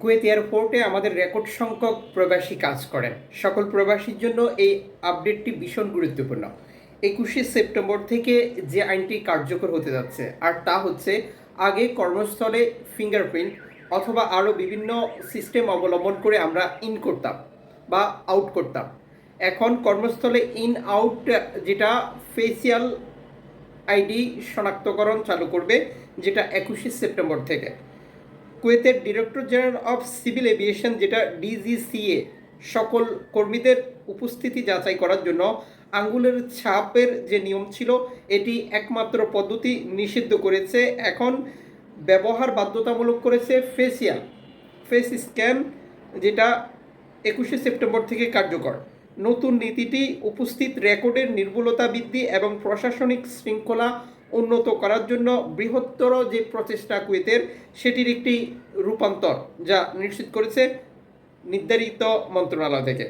Kuwait এয়ারপোর্টে আমাদের record সংখ্যক প্রবাসী কাজ করেন। সকল প্রবাসীর জন্য এই আপডেটটি ভীষণ গুরুত্বপূর্ণ। একুশে সেপ্টেম্বর থেকে যে আইনটি কার্যকর হতে যাচ্ছে, আর তা হচ্ছে আগে কর্মস্থলে ফিঙ্গারপ্রিন্ট অথবা আরও বিভিন্ন সিস্টেম অবলম্বন করে আমরা ইন করতাম বা আউট করতাম। এখন কর্মস্থলে ইন আউট যেটা ফেসিয়াল আইডি শনাক্তকরণ চালু করবে, যেটা একুশে সেপ্টেম্বর থেকে। কুয়েতের director general of civil aviation, যেটা ডিজিসিএ, সকল কর্মীদের উপস্থিতি যাচাই করার জন্য আঙ্গুলের ছাপের যে নিয়ম ছিল, এটি একমাত্র পদ্ধতি নিষিদ্ধ করেছে। এখন ব্যবহার বাধ্যতামূলক করেছে ফেসিয়াল ফেস স্ক্যান, যেটা একুশে সেপ্টেম্বর থেকে কার্যকর। নতুন নীতিটি উপস্থিত রেকর্ডের নির্ভুলতা বৃদ্ধি এবং প্রশাসনিক শৃঙ্খলা উন্নত করার জন্য বৃহত্তর যে প্রচেষ্টা কুয়েতের, সেটির একটি রূপান্তর যা নিশ্চিত করেছে নির্ধারিত মন্ত্রণালয় থেকে।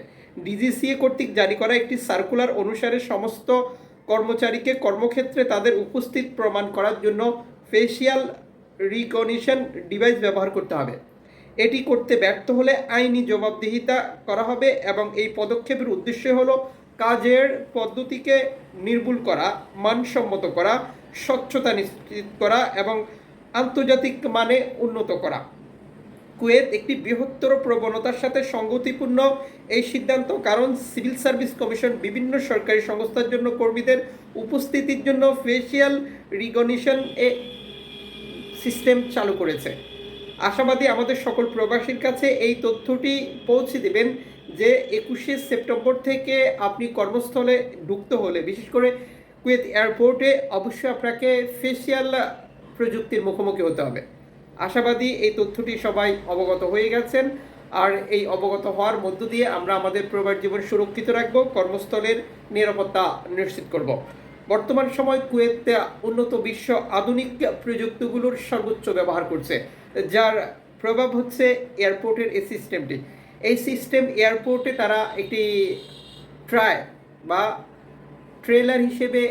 ডিজিসিএ কর্তৃক জারি করা একটি সার্কুলার অনুসারে সমস্ত কর্মচারীকে কর্মক্ষেত্রে তাদের উপস্থিত প্রমাণ করার জন্য ফেসিয়াল রিকগনিশন ডিভাইস ব্যবহার করতে হবে। এটি করতে ব্যর্থ হলে আইনি জবাবদিহিতা করা হবে এবং এই পদক্ষেপের উদ্দেশ্য হলো কাজের পদ্ধতিকে নির্ভুল করা, মানসম্মত করা স্বচ্ছতা নিশ্চিত করা এবং আন্তর্জাতিক মানে উন্নত করা। কুয়েত একটি বৃহত্তর প্রবণতার সাথে সঙ্গতিপূর্ণ এই সিদ্ধান্ত কারণ সিভিল সার্ভিস কমিশন বিভিন্ন সরকারি সংস্থার জন্য কর্মীদের উপস্থিতির জন্য ফেসিয়াল রিকগনিশন এ সিস্টেম চালু করেছে। আশাবাদী আমাদের সকল প্রবাসীর কাছে এই তথ্যটি পৌঁছে দেবেন যে একুশে সেপ্টেম্বর থেকে আপনি কর্মস্থলে ঢুকতে হলে, বিশেষ করে কুয়েত এয়ারপোর্টে অবশ্যই আপনাকে ফেসিয়াল প্রযুক্তির মুখোমুখি হতে হবে। আশাবাদী এই তথ্যটি সবাই অবগত হয়ে গেছেন। আর এই অবগত হওয়ার মধ্য দিয়ে আমরা আমাদের প্রবাস জীবন সুরক্ষিত রাখব, কর্মস্থলের নিরাপত্তা নিশ্চিত করব। বর্তমান সময় কুয়েত উন্নত বিশ্ব আধুনিক প্রযুক্তিগুলোর সর্বোচ্চ ব্যবহার করছে, যার প্রভাব হচ্ছে এয়ারপোর্টের এই সিস্টেমটি। এই সিস্টেম এয়ারপোর্টে তারা একটি ট্রায় বা ট্রেলার হিসেবে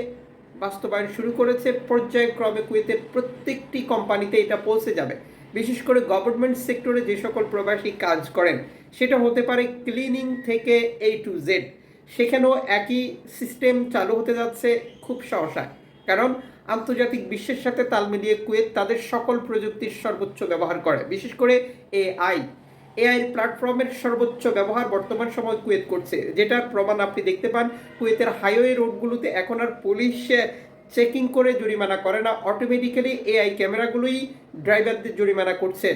বাস্তবায়ন শুরু করেছে। পর্যায়ক্রমে কুয়েতে প্রত্যেকটি কোম্পানিতে এটা পৌঁছে যাবে। বিশেষ করে গভর্নমেন্ট সেক্টরে যে সকল প্রবাসী কাজ করেন, সেটা হতে পারে ক্লিনিং থেকে এ টু জেড সেখানেও একই সিস্টেম চালু হতে যাচ্ছে খুব সহসায়। কারণ আন্তর্জাতিক বিশ্বের সাথে তাল মিলিয়ে কুয়েত তাদের সকল প্রযুক্তির সর্বোচ্চ ব্যবহার করে, বিশেষ করে এআই এআই প্ল্যাটফর্মের সর্বোচ্চ ব্যবহার বর্তমান সময় কুয়েত করছে। যেটার প্রমাণ আপনি দেখতে পান, কুয়েতের হাইওয়ে রোডগুলোতে এখন আর পুলিশ চেকিং করে জরিমানা করে না। অটোমেটিক্যালি এআই ক্যামেরাগুলোই ড্রাইভারদের জরিমানা করছে।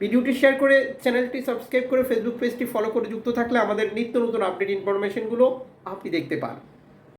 ভিডিওটি শেয়ার করে চ্যানেলটি সাবস্ক্রাইব করে ফেসবুক পেজটি ফলো করে যুক্ত থাকলে আমাদের নিত্য নতুন আপডেট ইনফরমেশনগুলো আপনি দেখতে পান।